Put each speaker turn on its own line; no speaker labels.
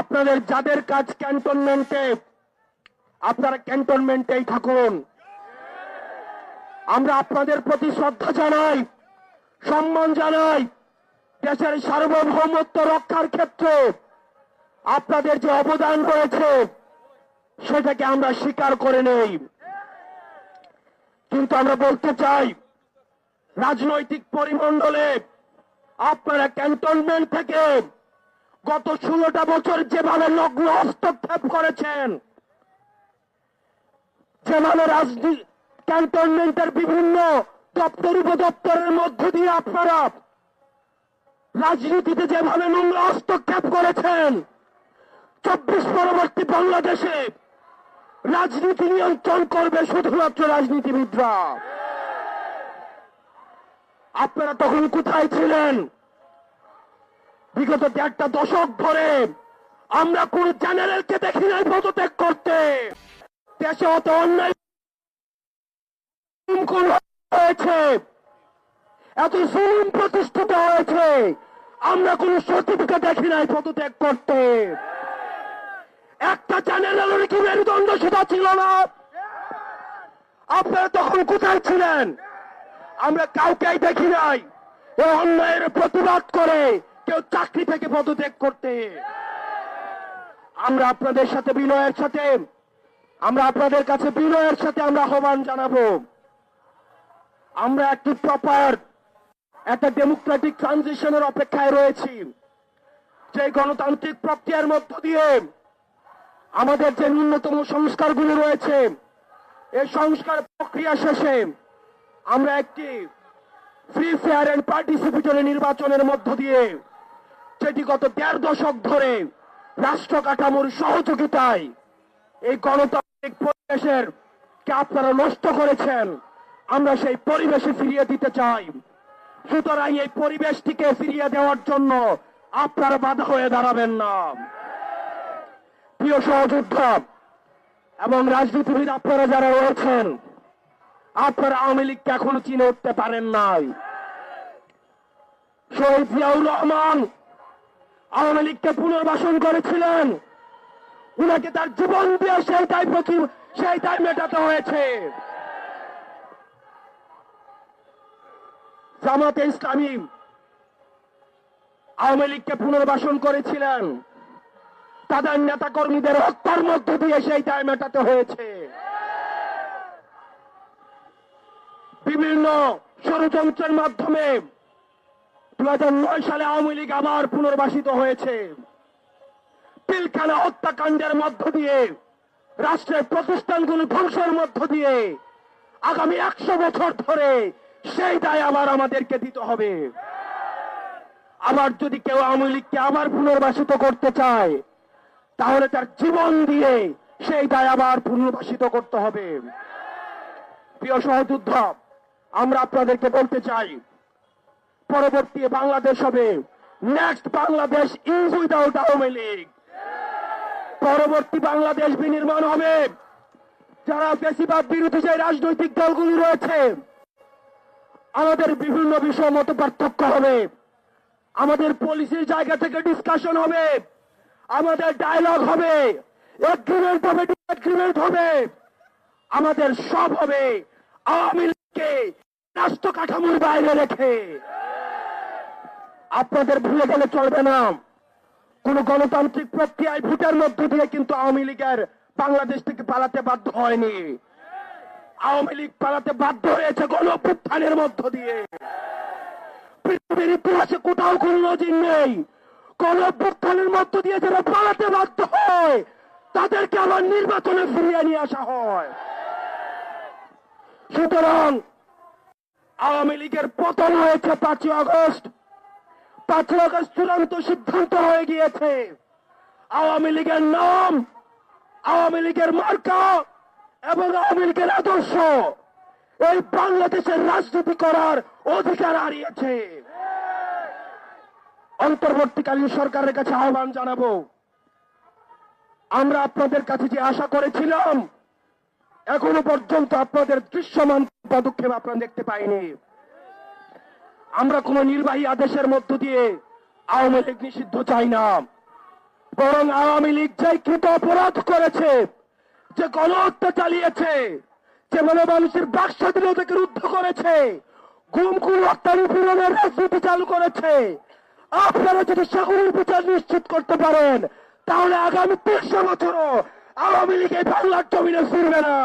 আপনাদের যাদের কাজ ক্যান্টনমেন্টে, আপনারা ক্যান্টনমেন্টেই থাকুন। আমরা আপনাদের প্রতি শ্রদ্ধা জানাই, সম্মান জানাই, দেশের সার্বভৌমত্ব রক্ষার ক্ষেত্রে আপনাদের যে অবদান রয়েছে, সেটাকে আমরা স্বীকার করে নেই। কিন্তু আমরা বলতে চাই, রাজনৈতিক পরিমণ্ডলে আপনারা ক্যান্টনমেন্ট থেকে গত ষোলোটা বছর যেভাবে নগ্ন হস্তক্ষেপ করেছেন, যেভাবে রাজনীতি ক্যান্টনমেন্টের বিভিন্ন দপ্তর, উপদপ্তরের মধ্য দিয়ে আপনারা রাজনীতিতে যেভাবে নোংরা হস্তক্ষেপ করেছেন, চব্বিশ পরবর্তী বাংলাদেশে রাজনীতি নিয়ন্ত্রণ করবে শুধুমাত্র রাজনীতিবিদরা। আপনারা তখন কোথায় ছিলেন? বিগত দেড়টা দশক ধরে আমরা কোন চ্যানেলকে দেখি নাই পদত্যাগ করতে। দেশে অত অন্যায় হয়েছে। এত জুলুম প্রতিষ্ঠিত হয়েছে। আমরা কোন সচিবকে দেখি নাই পদত্যাগ করতে। একটা চ্যানেলের কি মেরুদণ্ড সেটা ছিল না। আপনারা তখন কোথায় ছিলেন? আমরা কাউকেই দেখি নাই। এ অন্যায়ের প্রতিবাদ করে কেউ চাকরি থেকে পদত্যাগ করতে। আমরা আপনাদের সাথে বিনয়ের সাথে, আমরা আপনাদের কাছে বিনয়ের সাথে আমরা আহ্বান জানাব। আমরা একটি প্রপার একটা ডেমোক্রেটিক ট্রানজিশনের অপেক্ষায় রয়েছি। যে গণতান্ত্রিক প্রক্রিয়ার মধ্য দিয়ে আমাদের যে ন্যূনতম সংস্কারগুলো রয়েছে, এই সংস্কার প্রক্রিয়া শেষে আমরা একটি ফ্রি ফেয়ার এন্ড পার্টিসিপেটরি নির্বাচনের মধ্য দিয়ে যেটি গত দেড় দশক ধরে রাষ্ট্র কাঠামোর সহযোগিতায় এই গণতান্ত্রিক পরিবেশের কে আপনারা নষ্ট করেছেন, আমরা সেই পরিবেশে ফিরিয়ে দিতে চাই। সুতরাং এই পরিবেশটিকে ফিরিয়ে দেওয়ার জন্য আপনারা বাধা হয়ে দাঁড়াবেন না। প্রিয় সহযোদ্ধা, এবং রাজনীতিবিদ আপনারা যারা রয়েছেন, আপনারা আওয়ামী লীগকে এখনও চিনে উঠতে পারেন নাই। শহীদ জিয়াউর রহমান আওয়ামী লীগকে পুনর্বাসন করেছিলেন। উনাকে তার জীবন দিয়ে সেই সেইটাই প্রতি সেইটাই মেটাতে হয়েছে। জামাতে ইসলামী আওয়ামী লীগকে পুনর্বাসন করেছিলেন। তাদের নেতা কর্মীদের হত্যার মধ্য দিয়ে সেই সেইটাই মেটাতে হয়েছে। বিভিন্ন ষড়যন্ত্রের মাধ্যমে দু সালে আওয়ামী লীগ আবার পুনর্বাসিত হয়েছে। পিলখানা হত্যাকাণ্ডের মধ্য দিয়ে, রাষ্ট্রের ধ্বংসের মধ্য দিয়ে আগামী একশো বছর ধরে সেই দায় আবার আমাদেরকে দিতে হবে। আবার যদি কেউ আওয়ামী লীগকে আবার পুনর্বাসিত করতে চায়, তাহলে তার জীবন দিয়ে সেই দায় আবার পুনর্বাসিত করতে হবে। প্রিয় সহযোদ্ধা, আমরা আপনাদেরকে বলতে চাই পরবর্তী বাংলাদেশ হবে। Next Bangladesh is without Awami League পরবর্তী বাংলাদেশ বিনির্মাণ হবে। যারা বেশিরভাগ বিরোধী যে রাজনৈতিক দলগুলি রয়েছে, আমাদের বিভিন্ন বিষয় মত পার্থক্য হবে। আমাদের পলিসির জায়গা থেকে ডিসকাশন হবে। আমাদের ডায়লগ হবে। এগ্রিমেন্ট হবে ডিসএগ্রিমেন্ট হবে। আমাদের সব হবে। আওয়ামী লীগকে রাষ্ট্র কাঠামোর বাইরে রেখে। আপনাদের ভুলে গেলে চলবে না। কোন গণতান্ত্রিক প্রক্রিয়ায় ভোটের মধ্য দিয়ে কিন্তু আওয়ামী লীগের বাংলাদেশ থেকে পালাতে বাধ্য হয়নি। আওয়ামী লীগ পালাতে বাধ্য হয়েছে গণ অভ্যুত্থানের মধ্য দিয়ে। পৃথিবীর ইতিহাসে কোথাও কোন নজির নেই। গণ অভ্যুত্থানের মধ্য দিয়ে যারা পালাতে বাধ্য হয়, তাদেরকে আবার নির্বাচনে ফিরিয়ে নিয়ে আসা হয়। সুতরাং আওয়ামী লীগের পতন হয়েছে পাঁচই আগস্ট। পাঁচই আগস্ট চূড়ান্ত সিদ্ধান্ত হয়ে গিয়েছে। আওয়ামী লীগের নাম, আওয়ামী লীগের মার্কা এবং আওয়ামী লীগের আদর্শ এই বাংলাদেশের রাজনীতি করার অধিকার হারিয়েছে। অন্তর্বর্তীকালীন সরকারের কাছে আহ্বান জানাব। আমরা আপনাদের কাছে যে আশা করেছিলাম, এখনও পর্যন্ত আপনাদের দৃশ্যমান পদক্ষেপ আপনারা দেখতে পাইনি। আমরা কোন নির্বাহী আদেশের মধ্য দিয়ে আওয়ামী লীগ নিষিদ্ধ চাই না। বরং আওয়ামী লীগ যে কৃত অপরাধ করেছে, যে গণহত্যা চালিয়েছে যেভাবে মানুষের বাক স্বাধীনতাকে রুদ্ধ করেছে, গুম খুন হত্যা নিপীড়নের রাজনীতি চালু করেছে, আপনারা যদি সকলের বিচার নিশ্চিত করতে পারেন, তাহলে আগামী তিনশো বছরও আওয়ামী লীগ এই বাংলার জমিনে ফিরবে না।